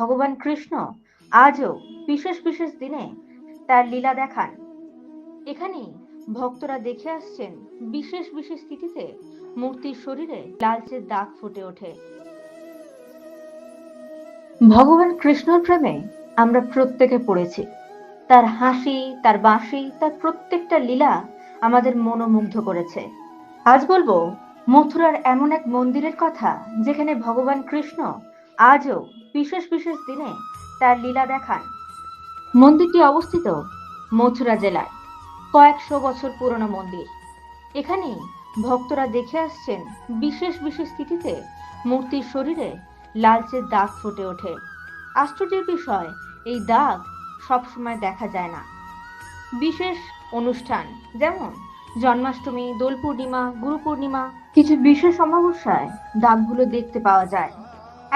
ভগবান কৃষ্ণ আজও বিশেষ বিশেষ দিনে তার লীলা দেখান। এখানেই ভক্তরা দেখে আসছেন বিশেষ বিশেষ তিথিতে মূর্তির শরীরে লালচে দাগ ফুটে ওঠে। ভগবান কৃষ্ণর প্রেমে আমরা প্রত্যেকে পড়েছি। তার হাসি, তার বাঁশি, তার প্রত্যেকটা লীলা আমাদের মনোমুগ্ধ করেছে। আজ বলব মথুরার এমন এক মন্দিরের কথা যেখানে ভগবান কৃষ্ণ আজও বিশেষ বিশেষ দিনে তার লীলা দেখান। মন্দিরটি অবস্থিত মথুরা জেলায়, কয়েকশো বছর পুরনো মন্দির। এখানেই ভক্তরা দেখে আসছেন বিশেষ বিশেষ তিথিতে মূর্তির শরীরে লালচে দাগ ফুটে ওঠে। আশ্চর্যের বিষয়, এই দাগ সবসময় দেখা যায় না। বিশেষ অনুষ্ঠান যেমন জন্মাষ্টমী দোল পূর্ণিমা গুরু পূর্ণিমা কিছু বিশেষ অমাবস্যায় দাগগুলো দেখতে পাওয়া যায়।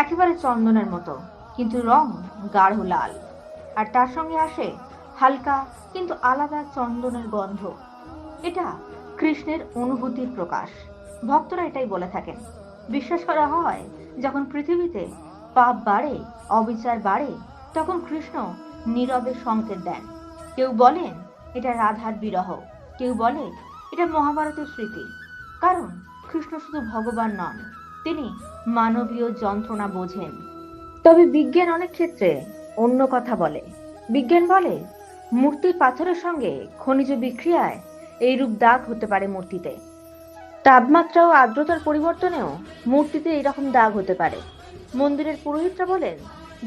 একেবারে চন্দনের মতো, কিন্তু রং গাঢ় লাল। আর তার সঙ্গে আসে হালকা কিন্তু আলাদা চন্দনের গন্ধ। এটা কৃষ্ণের অনুভূতির প্রকাশ। ভক্তরা এটাই বলে থাকেন। বিশ্বাস করা হয়, যখন পৃথিবীতে পাপ বাড়ে, অবিচার বাড়ে, তখন কৃষ্ণ নীরবে সংকেত দেন। কেউ বলেন এটা রাধার বিরহ, কেউ বলে এটা মহাভারতের স্মৃতি। কারণ কৃষ্ণ শুধু ভগবান নন তিনি মানবীয় যন্ত্রণা বোঝেন। তবে বিজ্ঞান অনেক ক্ষেত্রে অন্য কথা বলে। বিজ্ঞান বলে মূর্তির পাথরের সঙ্গে খনিজ বিক্রিয়ায় এইরূপ দাগ হতে পারে মূর্তিতে। তাপমাত্রা ও আর্দ্রতার পরিবর্তনেও মূর্তিতে এরকম দাগ হতে পারে। মন্দিরের পুরোহিতরা বলেন,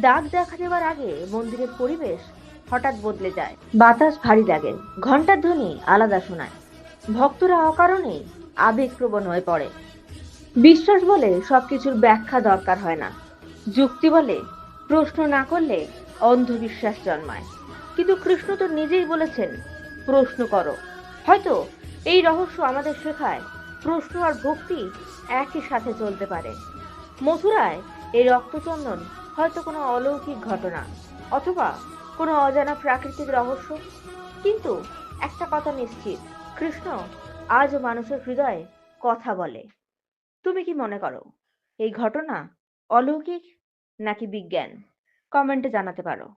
দাগ দেখা দেওয়ার আগে মন্দিরের পরিবেশ হঠাৎ বদলে যায়। বাতাস ভারী লাগে ঘণ্টার ধ্বনি আলাদা শোনায়। ভক্তরা অকারণেই আবেগপ্রবণ হয়ে পড়ে। বিশ্বাস বলে সবকিছুর ব্যাখ্যা দরকার হয় না। যুক্তি বলে প্রশ্ন না করলে অন্ধবিশ্বাস জন্মায়। কিন্তু কৃষ্ণ তো নিজেই বলেছেন, প্রশ্ন করো। হয়তো এই রহস্য আমাদের শেখায় প্রশ্ন আর ভক্তি একই সাথে চলতে পারে। মথুরায় এই রক্তচন্দন হয়তো কোনো অলৌকিক ঘটনা অথবা কোনো অজানা প্রাকৃতিক রহস্য। কিন্তু একটা কথা নিশ্চিত, কৃষ্ণ আজও মানুষের হৃদয়ে কথা বলে। তুমি কি মনে করো এই ঘটনা অলৌকিক নাকি বিজ্ঞান? কমেন্টে জানাতে পারো।